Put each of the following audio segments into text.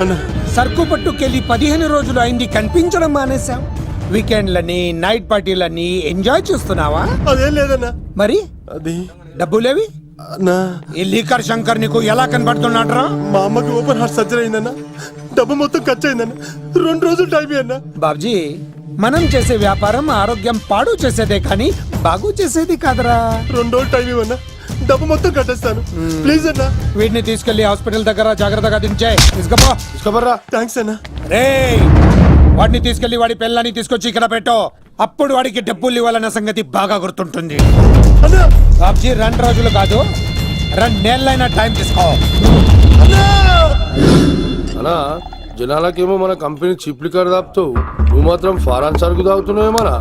అన్నా. సరుకు పట్టుకెళ్ళి పదిహేను రోజులు అయింది కనిపించడం మానేశాం. వీకెండ్లని నైట్ పార్టీలని ఎంజాయ్ చేస్తున్నావా? అదేం లేదన్నా. మరి? అది. డబ్బులేవి ఈ లీకర్ శంకర్ నీకు ఎలా కనబడుతున్నాడ్రా? మా అమ్మకి ఓపెన్ హార్ట్ సర్జరీ అయిందన్నా. డబ్బు మొత్తం ఖర్చు అయిందన్నా రెండు రోజులు టైం అన్నా. బాబ్జీ మనం చేసే వ్యాపారం ఆరోగ్యం పాడు చేసేదే కానీ బాగు చేసేది కాదరా. రెండు రోజులు టైం ఇవ్వన్నా. డబ్బు మొత్తం కట్టేస్తాను. ప్లీజ్ అన్నా. వీటిని తీసుకెళ్ళి హాస్పిటల్ దగ్గర జాగ్రత్తగా దించే. తీసుకపో. తీసుకోబర్రా థ్యాంక్స్ అన్నా. రే వాడిని తీసుకెళ్ళి వాడి పిల్లని తీసుకొచ్చి ఇక్కడ పెట్టు. అప్పుడు వాడికి డబ్బులు ఇవ్వాలన్న సంగతి బాగా గుర్తుంటుంది. అన్నా. బాబ్జీ రెండు రోజులు కాదు రెండు నెలలైనా టైం తీసుకో. అనా జనాలకేమో మన కంపెనీ చీప్ లిక్కర్ తాపుతావు నువ్వు మాత్రం ఫారాన్ సరుకు తాగుతున్నావేమరా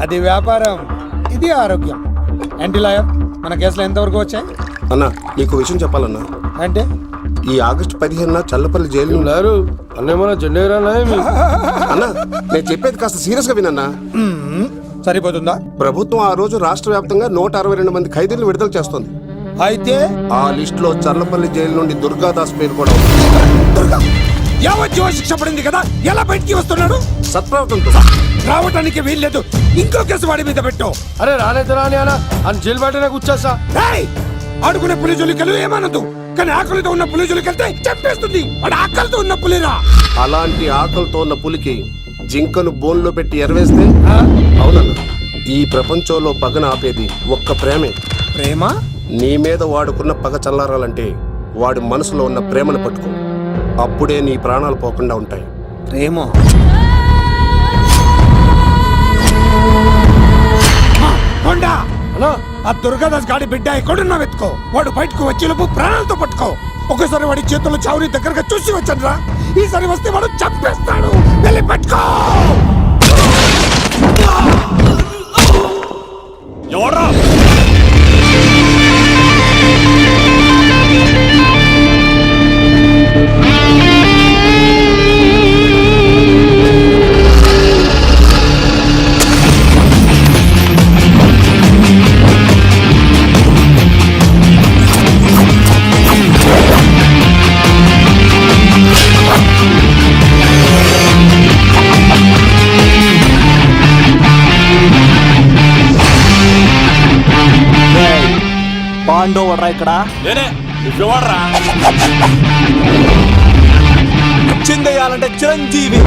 అది వ్యాపారం ఇది ఆరోగ్యం. ఏంటి లాయర్ మన కేసులో ఎంతవరకు వచ్చాయి? అన్నా నీకు విషయం చెప్పాలన్నా. అంటే? ఈ ఆగస్టు పదిహేనున చల్లపల్లి జైలు లేరు? అన్నేమన్నా అన్నా నేను చెప్పేది కాస్త సీరియస్గా వినన్నా సరిపోతుందా? ప్రభుత్వం ఆ రోజు రాష్ట్ర వ్యాప్తంగా నూట అరవై రెండు మంది ఖైదీలను విడుదల చేస్తుంది. అయితే? ఆ లిస్ట్లో చల్లపల్లి జైలు నుండి దుర్గాదాస్ పేరు కూడా ఉంది. దుర్గా. యావజ్జీవ శిక్ష పడింది కదా? ఎలా బయటికి వస్తున్నాడు? సత్ప్రవర్తనతో రావటానికి వీల్లేదు. ఇంకో కేసు వాడి మీద పెట్టు. అరే రానైతే రాని అనా అని జైలు బయటనే కూర్చోసా ఏయ్! ఆడుకునే పులి జోలికలు ఏమనదు కానీ ఆకలితో ఉన్న పులి జోలికెళ్తే చంపేస్తుంది. వాడు ఆకలితో ఉన్న పులిరా. అలాంటి ఆకలితో ఉన్న పులికి జింకను బోన్లో పెట్టి ఎరవేస్తే? అవునన్నా. ఈ ప్రపంచంలో పగన ఆపేది ఒక్క ప్రేమే. ప్రేమ? నీ మీద వాడుకున్న పగ చల్లారాలంటే వాడి మనసులో ఉన్న ప్రేమను పట్టుకో. అప్పుడే నీ ప్రాణాలు పోకుండా ఉంటాయి. ప్రేమ కొండా! అనా ఆ దుర్గాదాస్ గాడి బిడ్డ ఎక్కడున్నా వెతుకో. వాడు బయటకు వచ్చేలోపు ప్రాణాలతో పట్టుకో. ఒకసారి వాడి చేతుల్లో చావుని దగ్గరగా చూసి వచ్చానురా ఈసారి వస్తే వాడు చంపేస్తాడు. వెళ్ళి పట్టుకో! ఎవడ్రా పాండవరా ఇక్కడ? చిందేయాలంటే చిరంజీవి.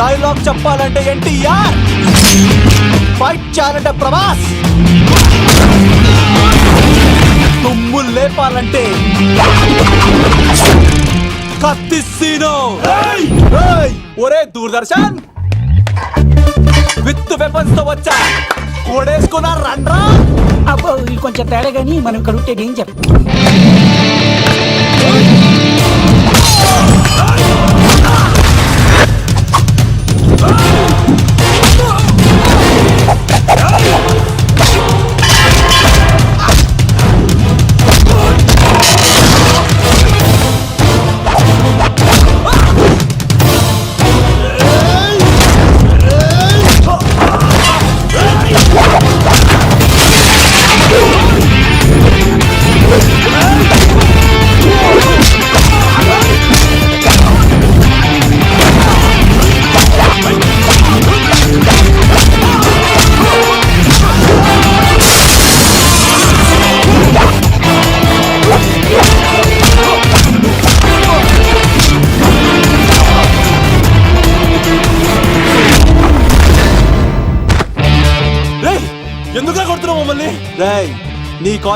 డైలాగ్ చెప్పాలంటే ఎన్టీఆర్. ఫైట్ చేయాలంటే ప్రభాస్. తుమ్ము లేపాలంటే కత్తిసీను ఒరే దూరదర్శన్! విత్ వెపన్స్తో వచ్చా? కోడేసుకున్నా రండ్రా? అబ్బో ఇది కొంచెం తేడా కానీ మనం ఉంటే ఏం చెప్ప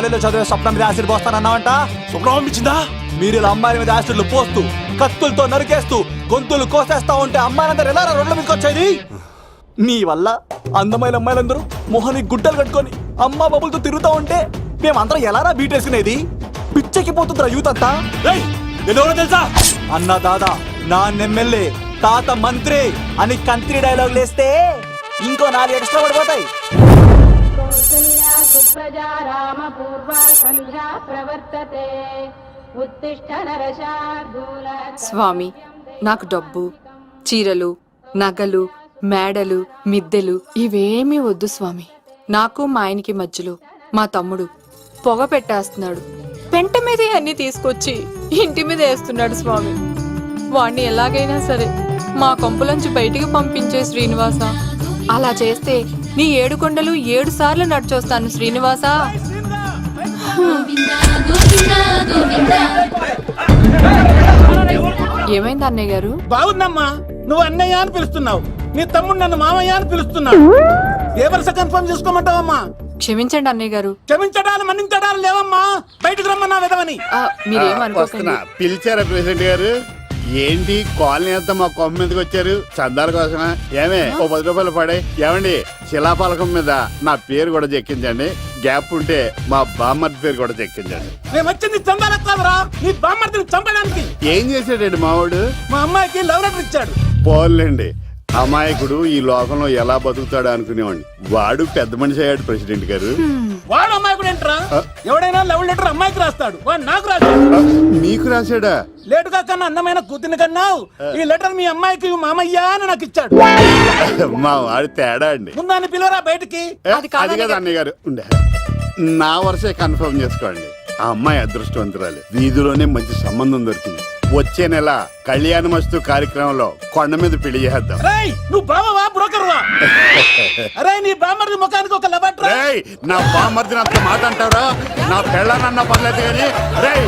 కాలేజీలో చదివే స్వప్నం మీద యాసిడ్ పోస్తానన్నావంట స్వప్నం పంపించిందా మీరు ఇలా అమ్మాయిల మీద యాసిడ్లు పోస్తూ కత్తులతో నరికేస్తూ గొంతులు కోసేస్తా ఉంటే అమ్మాయిలందరూ ఎలా రోడ్ల మీదకి వచ్చేది? నీ వల్ల అందమైన అమ్మాయిలందరూ మొహానికి గుడ్డలు కట్టుకొని అమ్మా బబులతో తిరుగుతా ఉంటే మేమందరం ఎలారా బీటేసుకునేది పిచ్చెక్కి పోతుందిరా యూత్ అంతా. ఎవరో తెలుసా? అన్న దాదా నా ఎమ్మెల్యే తాత మంత్రి అని కంత్రి డైలాగ్ లేస్తే ఇంకో నాలుగు ఎక్స్ట్రా పడిపోతాయి. కౌసల్యా సుప్రజా రామ పూర్వ సంధ్యా ప్రవర్తతే. ఉత్తిష్ట నరశార్దూల స్వామి నాకు డబ్బు చీరలు నగలు మేడలు మిద్దెలు ఇవేమీ వద్దు స్వామి. నాకు మా ఆయనకి మధ్యలో మా తమ్ముడు పొగ పెట్టేస్తున్నాడు. పెంట మీదే అన్ని తీసుకొచ్చి ఇంటి మీద వేస్తున్నాడు స్వామి. వాణ్ణి ఎలాగైనా సరే మా కొంపులంచి బయటికి పంపించే శ్రీనివాస. అలా చేస్తే నీ ఏడు కొండలు ఏడు సార్లు నడిచొస్తాను శ్రీనివాస. ఏమైంది అన్నయ్య గారు? బాగుందమ్మా నువ్వు అన్నయ్య అని పిలుస్తున్నావు. నీ తమ్ముడు నన్ను మామయ్య అని పిలుస్తున్నాడు. ఏ వరుస కన్ఫర్మ్ చేసుకోమంటావమ్మా? క్షమించండి అన్నయ్య గారు. క్షమించడాలు మన్నించడాలు లేవమ్మా. బయటకు రమ్మన్నా విధవని. ఆ, మీరేమనుకోకండి పిలిచారా ప్రెసిడెంట్ గారు? ఏంటి కాలనీ అంతా మా కొమ్మ మీదకి వచ్చారు? చందాల కోసమా? ఏమే ఓ పది రూపాయలు పడే. ఏమండి శిలాపలకం మీద నా పేరు కూడా చెక్కించండి. గ్యాప్ ఉంటే మా బామ్మర్ది పేరు కూడా చెక్కించండి. మేము వచ్చింది నీ బామ్మర్తిని చంపడానికి. ఏం చేశాడండి మావాడు? మా అమ్మాయికి లవ్ లెటర్ ఇచ్చాడు. పోన్లేండి. అమాయకుడు ఈ లోకంలో ఎలా బతుకుతాడు అనుకునేవాడిని. వాడు పెద్ద మనిషి అయ్యాడు ప్రెసిడెంట్ గారు. వాడు అమ్మాయి కూడా ఏంట్రా ఎవడైనా లవ్ లెటర్ అమ్మాయికి రాస్తాడు. వాడు నాకు రాశాడు. మీకు రాశాడా? లేటుగా కన్నా అందమైన కూతుని కన్నావు. ఈ లెటర్ మీ అమ్మాయికి మామయ్య అని నాకు ఇచ్చాడు. మా వాడు తేడా అండి. ముందాన్ని పిలవరా బయటికి? అది కాదు అది కదా అన్నయ్య గారు. ఉండే. నా వరుసే కన్ఫర్మ్ చేసుకోండి. ఆ అమ్మాయి అదృష్టవంతురాలు. వీధిలోనే మంచి సంబంధం దొరికింది. వచ్చే నెల కళ్యాణ మస్తు కార్యక్రమంలో కొండ మీద పెళ్ళి చేద్దాం నువ్వు బావవా? బ్రోకర్ వా? అరే నీ ముఖానికి ఒక రేయ్ నా బామర్దిని అంత మాట అంటారా నా పెళ్ళనన్న పర్లేదు కానీ రేయ్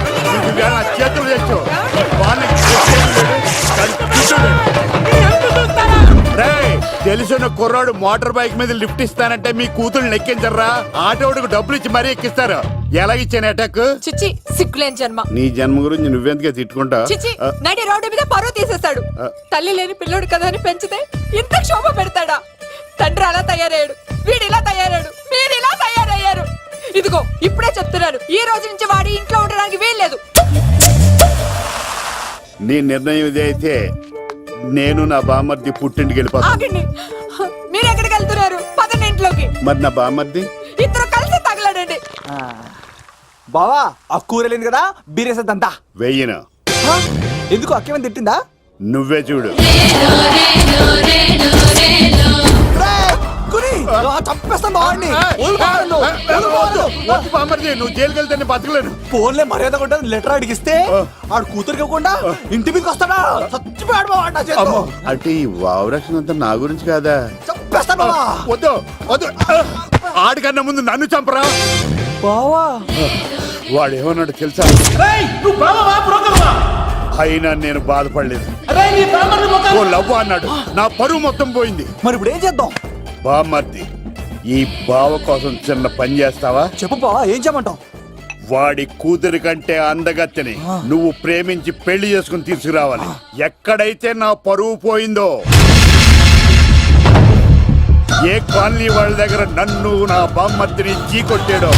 నా చేతులు తెచ్చు. రేయ్ తెలిసిన కుర్రాడు మోటార్ బైక్ మీద లిఫ్ట్ ఇస్తానంటే మీ కూతురు ఎక్కించరా ఆటోడికి డబ్బులు ఇచ్చి మరీ ఎక్కిస్తారు. ఎలాగిచ్చాను అటాక్ చిచ్చి సిగ్గులేని జన్మ. నీ జన్మ గురించి నువ్వెందుకే తిట్టుకుంటా? చిచి నడి రోడ్డు మీద పరువు తీసేస్తాడు. తల్లి లేని పిల్లోడు కదా అని పెంచితే ఇంత క్షోభ పెడతాడా? తండ్రి అలా తయారయ్యాడు. వీడు ఇలా తయారయ్యాడు. మీరు ఇలా తయారయ్యారు. ఇదిగో ఇప్పుడే చెప్తున్నారు ఈ రోజు నుంచి వాడి ఇంట్లో ఉండడానికి వీల్లేదు. నీ నిర్ణయం ఇదే అయితే నేను నా బామర్ది పుట్టింటికి వెళ్ళిపోతాను ఆగండి. మీరు ఎక్కడికి వెళ్తున్నారు? పదండి ఇంట్లోకి. మరి నా బామర్ది ఇద్దరు కలిసి తగలడండి. బావా ఆ కూర వెళ్ళింది కదా బీరేసేద్దంతా వెయ్యను. ఎందుకు అక్కేమని తిట్టిందా? నువ్వే చూడు. చంపేస్తాను బామర్ది నువ్వు జైలుకి వెళ్తే బతకలేను. ఫోన్లే మర్యాద కూడా లెటర్ అడిగిస్తే ఆడు కూతురికి ఇవ్వకుండా ఇంటి మీదకి వస్తాడా? చచ్చిపోయాడు. అమ్మో. అంటే ఈ వావరక్షణ అంతా నా గురించి కాదా? చంపేస్తాను బావా. వద్దు వద్దు. ఆడికన్నా ముందు నన్ను చంపరా? బావా. వాడు ఏమన్నాడు తెలుసా? అయినా నేను బాధపడలేదు. ఓ ముఖానికి లవ్ అన్నాడు. నా పరువు మొత్తం పోయింది. మరి ఇప్పుడు ఏం చేద్దాం? బామర్ది ఈ బావ కోసం చిన్న పని చేస్తావా? చెప్పు బావా ఏం చేయమంటావు? వాడి కూతురి కంటే అందగత్తెని నువ్వు ప్రేమించి పెళ్ళి చేసుకుని తీసుకురావాలి. ఎక్కడైతే నా పరువు పోయిందో ఏ కాలనీ వాళ్ళ దగ్గర నన్ను నా బామ్మర్తిని చీకొట్టాడో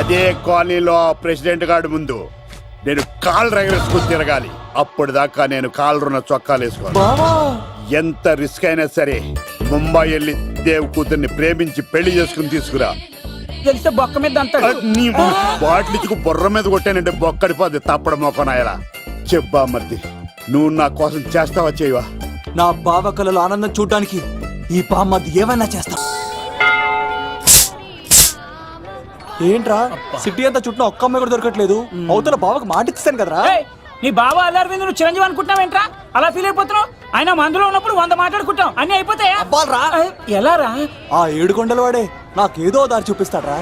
అదే కాలనీలో ఆ ప్రెసిడెంట్ గారి ముందు నేను కాళ్ళు రగరేసుకుని తిరగాలి. అప్పుడు దాకా నేను కాళ్ళరున్న చొక్కాలు వేసుకోవాలి. ఎంత రిస్క్ అయినా సరే ముంబై వెళ్ళి దేవ్ కూతుర్ని ప్రేమించి పెళ్ళి చేసుకుని తీసుకురా. తెలిస్తే బొక్క మీద అంటాడు. నీ బాటిలికి బుర్ర మీద కొట్టానంటే బొక్కడిపోద్ది తప్పడ మొక్కనాయలా చెప్పా మర్ది నువ్వు నా కోసం చేస్తావా చేయవా? నా బావ కళలో ఆనందం చూడడానికి ఈ బామ్మది ఏమైనా చేస్తా. ఏంట్రా? సిటీ అంతా చుట్టూ ఒక్క అమ్మాయి కూడా దొరకట్లేదు. అవతల బావకు మాట ఇస్తాను కదరా నీ బావ అల్లరి మీద నువ్వు చిరంజీవి అనుకుంటున్నావేంట్రా అలా ఫీల్ అయిపోతున్నావు? ఆయన మందులో ఉన్నప్పుడు వంద మాట్లాడుకుంటాం అన్ని అయిపోతాయా? అబ్బాల్రా. ఎలా రా? ఆ ఏడు కొండల వాడే నాకేదో దారి చూపిస్తాడ్రా.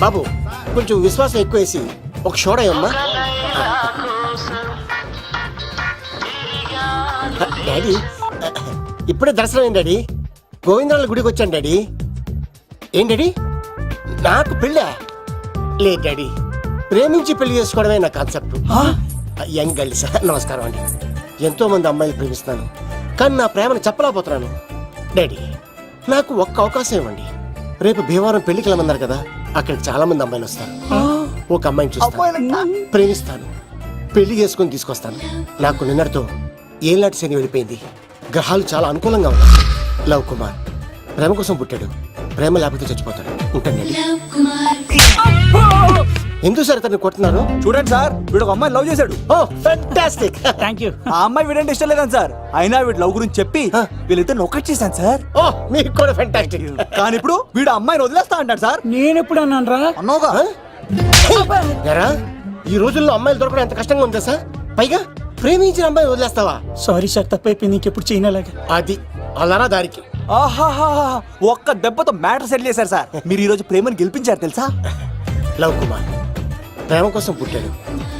బాబు కొంచెం విశ్వాసం ఎక్కువేసి ఒక షోడయమ్మా డాడీ ఇప్పుడే దర్శనం అయింది డాడీ. గోవిందరాల గుడికి వచ్చాను డాడీ. ఏం డాడీ? నాకు పెళ్ళా? లేదు డాడీ. ప్రేమించి పెళ్ళి చేసుకోవడమే నా కాన్సెప్ట్. యంగ్ గర్ల్స్ నమస్కారం అండి. ఎంతో మంది అమ్మాయిలు ప్రేమిస్తున్నాను. కానీ నా ప్రేమను చెప్పలేకపోతున్నాను. డాడీ నాకు ఒక్క అవకాశం ఇవ్వండి. రేపు భీమవరం పెళ్ళికి వెళ్ళమన్నారు కదా అక్కడికి చాలా మంది అమ్మాయిలు వస్తారు. ఒక అమ్మాయిని చూస్తాను. ప్రేమిస్తాను. పెళ్ళి చేసుకుని తీసుకొస్తాను. నాకు నిన్నటితో ఏలాంటి శని వెళ్ళిపోయింది గ్రహాలు చాలా అనుకూలంగా ఉన్నాయి. లవ్ కుమార్ ప్రేమ కోసం పుట్టాడు. ప్రేమ లేకపోతే చచ్చిపోతాడు. ఉంటానండి ఎందుకు సార్ ఇతన్ని కొడుతున్నారు? చూడండి సార్ వీడు ఒక అమ్మాయి లవ్ చేశాడు. ఓ! ఫెంటాస్టిక్ థ్యాంక్ యూ ఆ అమ్మాయి వీడంటే ఇష్టం లేదని సార్. అయినా వీడు లవ్ గురించి చెప్పి వీళ్ళిద్దరు ఒకటి చేశాను సార్. ఓ మీకు కూడా ఫెంటాస్టిక్ కానీ ఇప్పుడు వీడు ఆ అమ్మాయిని వదిలేస్తా అంటాడు సార్. నేను ఎప్పుడు అన్నాను రా? అన్నోగా ఎరా ఈ రోజుల్లో అమ్మాయిలు దొరకడం ఎంత కష్టంగా ఉందా సార్ పైగా ప్రేమించిన అమ్మాయి వదిలేస్తావా? సారీ సార్ తప్పైపోయింది ఇంకెప్పుడు చేయనలాగా. అది అలారా దారికి. ఆహాహా ఒక్క దెబ్బతో మ్యాటర్ సెటిల్ చేశారు సార్. మీరు ఈ రోజు ప్రేమను గెలిపించారు తెలుసా? లవ్ కుమార్ ప్రేమ కోసం పుట్టాడు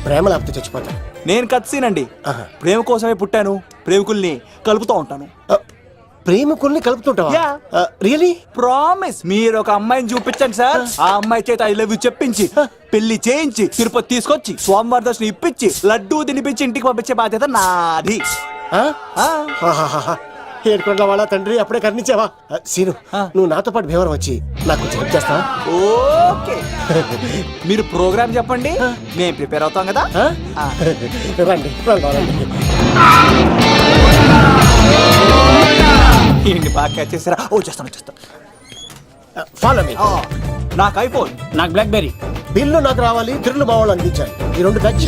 ప్రేమ లేకపోతే చచ్చిపోతాడు నేను కత్సీనండి ఆహా. ప్రేమ కోసమే పుట్టాను. ప్రేమికుల్ని కలుపుతూ ఉంటాను. ప్రేమికుల్ని కలుపుతుంటావా? Yeah. రియలీ ప్రామిస్ మీరు ఒక అమ్మాయిని చూపించండి సార్ ఆ అమ్మాయి చేత ఐ లవ్ యూ చెప్పించి పెళ్ళి చేయించి తిరుపతి తీసుకొచ్చి స్వామివారి దర్శనం ఇప్పించి లడ్డూ తినిపించి ఇంటికి పంపించే బాధ్యత నాది. ఆ, ఏడుకొండల వాళ్ళ తండ్రి అప్పుడే కర్ణించావా? ఆ, సీను నువ్వు నాతో పాటు భీవరం వచ్చి నాకు కొంచెం హెల్ప్ చేస్తావా? ఓకే మీరు ప్రోగ్రామ్ చెప్పండి. మేము ప్రిపేర్ అవుతాం కదా? ఆ. రండి వెళ్దాం, రండి. ఏంటి బాగా క్యాచ్ చేసారా ఓ చేస్తాను చేస్తాను. ఫాలో మీ ఆ, నాకు ఐఫోన్ నాకు బ్లాక్ బెర్రీ బిల్లు నాకు రావాలి తిరులు బావాలు అందించాలి. ఈ రెండు ఖర్చు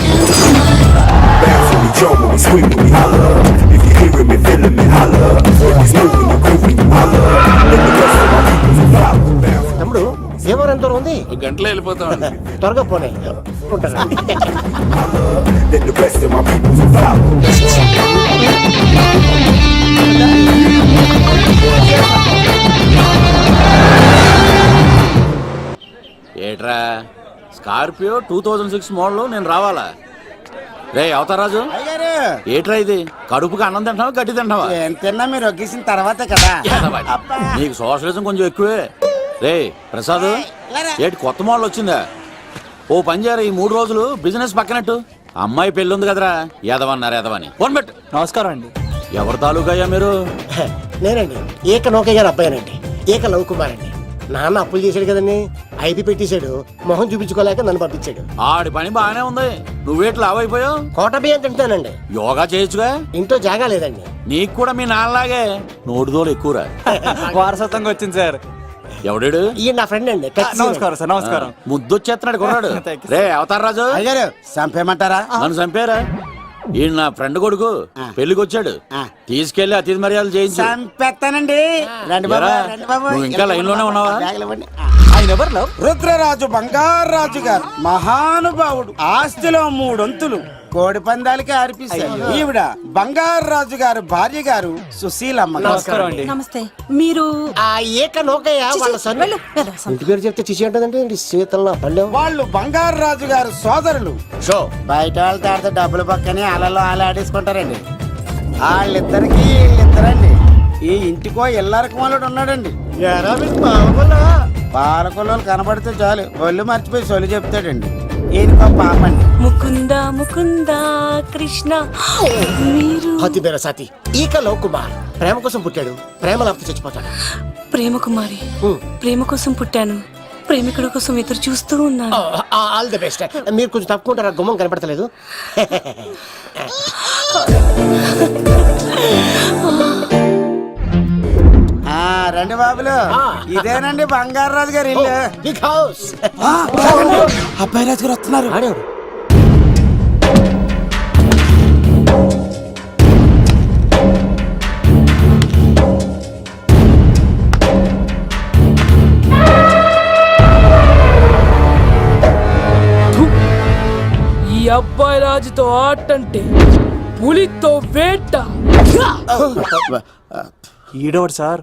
తమ్ముడు ఎంత ఉంది? గంటలో వెళ్ళిపోతామండి త్వరగా పోనీ. ఉంటాను. ఏట్రా? Scorpio two thousand six model నేను రావాలా? రే అవతారాజు ఏట్రా ఇది? కడుపుకి అన్నం తింటావా గడ్డి తింటావా తిన్నా మీరు ఒగ్గేసిన తర్వాతే కదా. నీకు సోషలిజం కొంచెం ఎక్కువే. రే ప్రసాద్ ఏటి కొత్త మోడల్ వచ్చిందా? ఓ పని చేయరా ఈ మూడు రోజులు బిజినెస్ పక్కనట్టు. అమ్మాయి పెళ్ళి ఉంది కదరా. ఎదవన్నారు ఎదవని ఫోన్ పెట్టు. నమస్కారం అండి. ఎవరి తాలూకయ్యా మీరు? నేనండి. ఏక నౌకయ్య గారు అబ్బాయినండి. ఏక లవ్ కుమార్ అండి నాన్న అప్పులు చేశాడు కదండి. ఐపీ పెట్టేశాడు. మొహం చూపించుకోలేక నన్ను పంపించాడు. ఆడి పని బాగానే ఉంది. నువ్వేట్లు లావైపోయావు కోట బియ్యం తింటానండి యోగా చేయొచ్చుగా? ఇంట్లో జాగా లేదండి. నీకు కూడా మీ నాన్నలాగే? నోటిదోలు ఎక్కువరా? వారసత్వంగా వచ్చింది సార్. ఎవడాడు? ఈయన నా ఫ్రెండ్ అండి నమస్కారం సార్ నమస్కారం. ముద్దొచ్చేస్తున్నాడు కొన్నాడు. రే అవతార్ రాజు అయ్యారు చంపేయమంటారా? నన్ను చంపారా? ఈయన నా ఫ్రెండ్ కొడుకు పెళ్ళికి వచ్చాడు తీసుకెళ్ళి అతిథి మర్యాదలు చేయించు. చంపేస్తానండి. రండి ఎరా, నువ్వు ఇంకా లైన్లోనే ఉన్నావా? ఆయన ఎవరు లవ్? రుద్రరాజు బంగారాజు గారు మహానుభావుడు ఆస్తిలో మూడొంతులు. కోడి పందాలకి అర్పిస్తారు ఈవిడ బంగారాజు గారు భార్య గారు సుశీలమ్మ నమస్కారం అండి. నమస్తే. మీరు ఆ ఏక నౌకయ్య వాళ్ళ. ఇంటి పేరు చెప్తే చిచి ఉంటుందంటే శీతల పల్లెం? వాళ్ళు బంగారాజు గారు సోదరులు. షో. బయట వాళ్ళతో ఆడితే డబ్బులు పక్కనే అలలో అలా ఆడేసుకుంటారండి వాళ్ళిద్దరికి వీళ్ళిద్దరండి. ఈ ఇంటికో ఇల్లరకం వాళ్ళు ఉన్నాడండి. పాలకొల్లు కనబడితే చాలు. ఒళ్ళు మర్చిపోయి సొలి చెప్తాడండి. ఈయనకో పాపండి ముకుంద ముకుంద కృష్ణ. మీరు? హతి బేర సాతి. ఈక లవ్ కుమార్. ప్రేమ కోసం పుట్టాడు. ప్రేమ లేకపోతే చచ్చిపోతాడు? ప్రేమ కుమారి. ప్రేమ కోసం పుట్టాను. ప్రేమికుడు కోసం ఎదురు చూస్తూ ఉన్నాను. All the best. మీరు కొంచెం తప్పుకుంటారా? గుమ్మం కనపడతలేదు. రండి బాబులు. ఇదేనండి బంగారాజు గారి ఇల్లు. అబ్బాయి రాజు గారు వస్తున్నారు. ఈ అబ్బాయి రాజుతో ఆటంటే పులితో వేట. ఈడోడు సార్?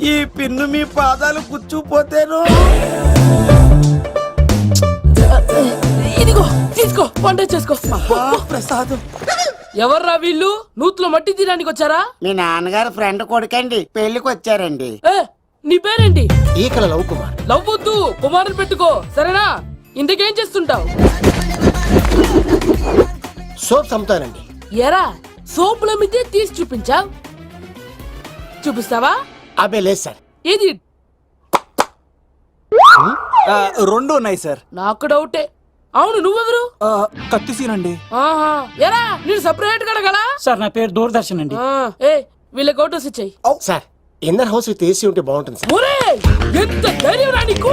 ఈ పిన్ను మీ పాదాలు కూర్చుపోతేను ఇదిగో తీసుకో వంట చేసుకో ప్రసాదం. ఎవర్రా వీళ్ళు? నూతులో మట్టి తీయడానికి వచ్చారా? మీ నాన్నగారు ఫ్రెండ్ కొడుకండి పెళ్ళికి వచ్చారండి ఏ నీ పేరేంటి? ఈకల లవ్ కుమార్. నవ్వొద్దు కుమారుని పెట్టుకో సరేనా? ఇంతకేం చేస్తుంటావు? సోప్స్ అమ్ముతానండి ఎరా సోపుల మీద తీసి చూపించావు. చూపిస్తావా? అబ్బే లేదు సార్. ఇది ఆ, రెండు ఉన్నాయి సార్. నాకు డౌటే. అవును నువ్వెవరు? ఆ, కత్తిసీనండి ఆహా. ఎరా నేను సపరేట్ కడగలా సార్ నా పేరు దూరదర్శన్ అండి. ఏ వీళ్ళ ఫోటోస్ ఇచ్చాయి sir inner house with AC ఉంటే బాగుంటుంది సార్. ఒరే ఎంత ధైర్యం రా నీకు!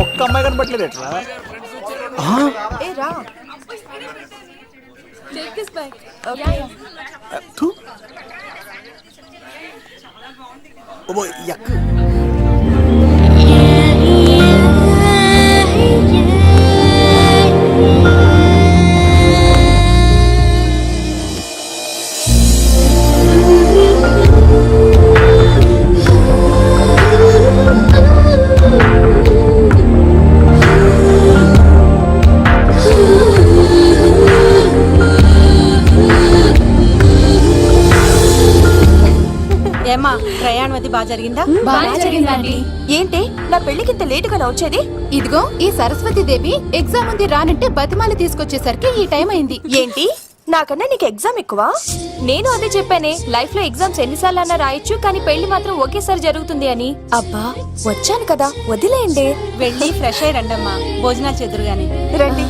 ఒక్క అమ్మాయి కనపట్లేదు ఎట్లా థు. ఓబో, యక్. ఏమా వచ్చేది? ఇదిగో ఈ సరస్వతి దేవి ఎగ్జామ్ ఉంది రానంటే బతిమాలి తీసుకొచ్చేసరికి ఈ టైం అయింది. ఏంటి? నాకన్నా నీకు ఎగ్జామ్ ఎక్కువ? నేను అదే చెప్పానే లైఫ్లో ఎగ్జామ్స్ ఎన్నిసార్లు అన్నా రాయొచ్చు కానీ పెళ్ళి మాత్రం ఒకేసారి జరుగుతుంది అని. అబ్బా వచ్చాను కదా వదిలేయండి. వెళ్ళి ఫ్రెష్ అయ్యి రండమ్మా భోజనాలు చెదురు గాని. రండి.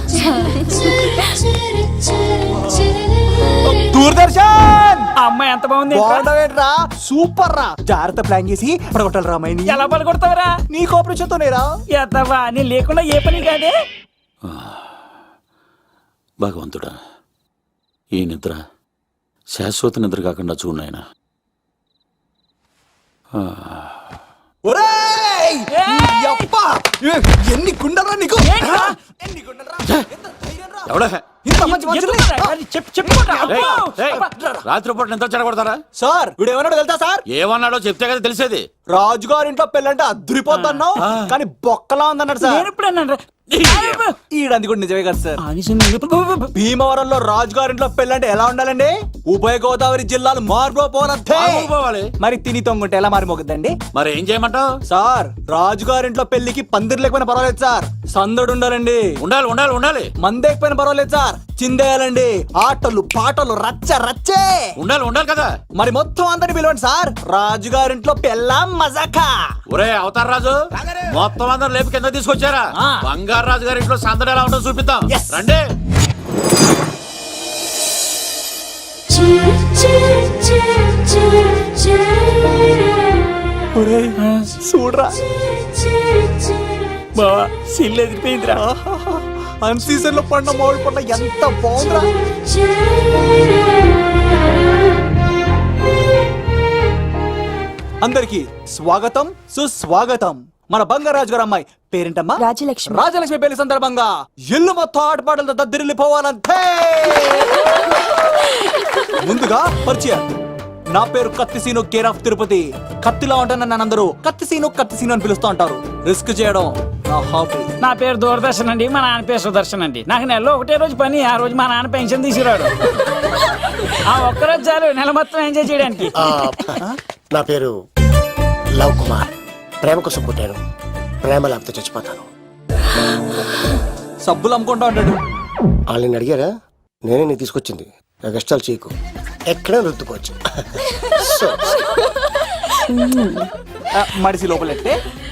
దూరదర్శన్! ఆ అమ్మాయి ఎంత బాగుంది బాగుండవేట్రా సూపర్ రా జాగ్రత్త ప్లాన్ చేసి పడగొట్టాలి రామాయని ఎలా పలుకొడతావరా నీ కోఆపరేషన్ తోనేరా ఎత్తవా నేను లేకుండా ఏ పని కాదే? భగవంతుడా ఈ నిద్ర శాశ్వత నిద్ర కాకుండా చూడాయన ఎన్ని గుండెలరా నీకు? ఎన్ని గుండెలరా? ఎంత ధైర్యం రా? ఎవడా? ఇంత మంచి? చెప్పు చెప్పుకుంటా రాత్రిపూట నిద్ర చెడగొడతారా? సార్ వీడు ఏమన్నాడు తెలుసా సార్? ఏమన్నాడో చెప్తే కదా తెలిసేది. రాజుగారింట్లో పెళ్ళంటే అద్దరిపోద్దన్నావు కానీ బొక్కలా ఉందన్నాడు సార్. నేను ఇప్పుడు అన్నాను ఈడంది కూడా నిజమే కదా సార్. భీమవరంలో రాజుగారింట్లో పెళ్ళంటే ఎలా ఉండాలండి? ఉభయ గోదావరి జిల్లాలు మార్పోపోనద్దే పోవాలి. మరి తిని తొంగుంటే ఎలా మారిమోగద్దండి? మరి ఏం చేయమంటావు? సార్ రాజుగారింట్లో పెళ్ళికి పందిరి లేకపోయినా పర్వాలేదు సార్. సందడు ఉండాలండి. ఉండాలి ఉండాలి ఉండాలి. మందేకపోయినా పర్వాలేదు సార్. చిందేయాలండి. ఆటలు పాటలు రచ్చ రచ్చే. ఉండాలి ఉండాలి కదా. మరి మొత్తం అందరిని పిలవండి సార్. రాజుగారింట్లో పెళ్ళాం మజాకా. ఒరే అవతార్ రాజు. మొత్తం అందరు లేపు కింద తీసుకొచ్చారా? బంగారు రాజు గారి ఇంట్లో సందడి ఎలా ఉంటుందో చూపిద్దాం. రండి. చూడరా. బావా సిల్లు ఎదిరిపోయిందిరా. అన్ సీజన్లో పండ మామిడి పండ ఎంత బాగుందిరా. అందరికి స్వాగతం సుస్వాగతం. మన బంగారాజు గారు అమ్మాయి. పేరేంటమ్మా? రాజలక్ష్మి. రాజలక్ష్మి పెళ్ళి సందర్భంగా ఇల్లు మొత్తం ఆటపాటలతో దద్దరిల్లిపోవాలంతే ముందుగా పరిచయం. నా పేరు కత్తిసీను కేర్ ఆఫ్ తిరుపతి. కత్తిలా ఉంటాను నన్ను అందరూ. కత్తిసీను కత్తిసీను అని పిలుస్తూ ఉంటారు. రిస్క్ చేయడం నా హాబీ. నా పేరు దూరదర్శన్ అండి. మా నాన్న పేరు సుదర్శన్ అండి. నాకు నెలలో ఒకటే రోజు పని. ఆ రోజు మా నాన్న పెన్షన్ తీసుకురాడు. ఆ ఒక్కరోజు చాలు. నెల మొత్తం ఎంజాయ్ చేయడానికి. ఆ, నా పేరు లవ్ కుమార్. ప్రేమ కోసం పుట్టాను. ప్రేమ లేకపోతే చచ్చిపోతాను. సబ్బులు అమ్ముకుంటా ఉంటాడు. వాళ్ళని అడిగారా? నేనే నీకు తీసుకొచ్చింది. నా కష్టాలు చేయకు. ఎక్కడ రుద్దుకోవచ్చు. మడిసి లోపలెట్టే.